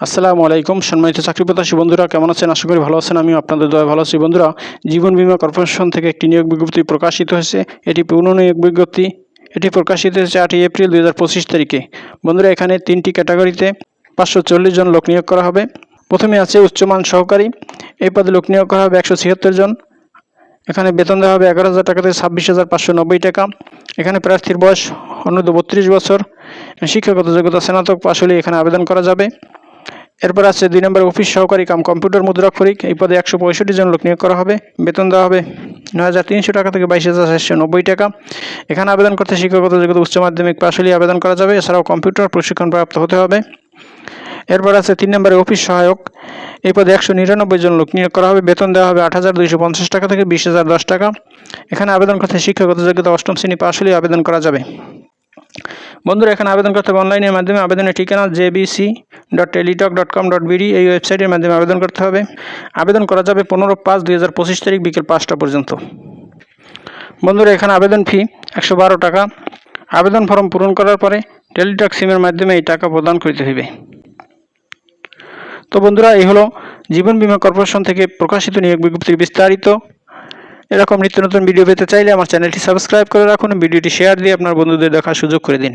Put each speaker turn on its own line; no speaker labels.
আসসালামু আলাইকুম, সম্মানিত চাকরি প্রত্যাশী বন্ধুরা, কেমন আছেন? আশা করি ভালো আছেন আমি আপনাদের দয়া ভালো আছি। বন্ধুরা, জীবন বীমা কর্পোরেশন থেকে একটি নিয়োগ বিজ্ঞপ্তি প্রকাশিত হয়েছে। এটি পূর্ণ নিয়োগ বিজ্ঞপ্তি। এটি প্রকাশিত হয়েছে আটই এপ্রিল দুই হাজার পঁচিশ তারিখে। বন্ধুরা, এখানে তিনটি ক্যাটাগরিতে পাঁচশো চল্লিশ জন লোক নিয়োগ করা হবে। প্রথমে আছে উচ্চমান সহকারী। এই পদে লোক নিয়োগ করা হবে একশো ছিয়াত্তর জন। এখানে বেতন দেওয়া হবে এগারো হাজার টাকা থেকে ছাব্বিশ হাজার পাঁচশো নব্বই টাকা। এখানে প্রার্থীর বয়স অনূর্ধ্ব বত্রিশ বছর। শিক্ষাগত যোগ্যতা স্নাতক পাশ হলে এখানে আবেদন করা যাবে। এরপর আছে দুই নম্বর অফিস সহকারী কাম কম্পিউটার মুদ্রাক ফরিক। এই পদে একশো পঁয়ষট্টি জন লোক নিয়োগ করা হবে। বেতন দেওয়া হবে নয় হাজার তিনশো টাকা থেকে বাইশ হাজার চারশো নব্বই টাকা। এখানে আবেদন করতে শিক্ষাগত যোগ্যতা উচ্চ মাধ্যমিক পাশ হলে আবেদন করা যাবে। এছাড়াও কম্পিউটার প্রশিক্ষণ প্রাপ্ত হতে হবে। এরপর আছে তিন নম্বরে অফিস সহায়ক। এই পদে একশো নিরানব্বই জন লোক নিয়োগ করা হবে। বেতন দেওয়া হবে আট হাজার দুইশো পঞ্চাশ টাকা থেকে বিশ হাজার দশ টাকা। এখানে আবেদন করতে শিক্ষাগত যোগ্যতা অষ্টম শ্রেণি পাশ হলে আবেদন করা যাবে। বন্ধুরা, এখানে আবেদন করতে হবে অনলাইনের মাধ্যমে। আবেদনের ঠিকানা JBC dot Teletalk dot com dot BD এই ওয়েবসাইটের মাধ্যমে আবেদন করতে হবে। আবেদন করা যাবে পনেরো পাঁচ দুই হাজার পঁচিশ তারিখ বিকেল পাঁচটা পর্যন্ত। বন্ধুরা, এখানে আবেদন ফি একশো বারো টাকা। আবেদন ফর্ম পূরণ করার পরে টেলিটক সিমের মাধ্যমে এই টাকা প্রদান করতে হইবে। তো বন্ধুরা, এই হলো জীবন বীমা কর্পোরেশন থেকে প্রকাশিত নিয়োগ বিজ্ঞপ্তির বিস্তারিত। এরকম নিত্য নতুন ভিডিও পেতে চাইলে আমার চ্যানেলটি সাবস্ক্রাইব করে রাখুন। ভিডিওটি শেয়ার দিয়ে আপনার বন্ধুদের দেখার সুযোগ করে দিন।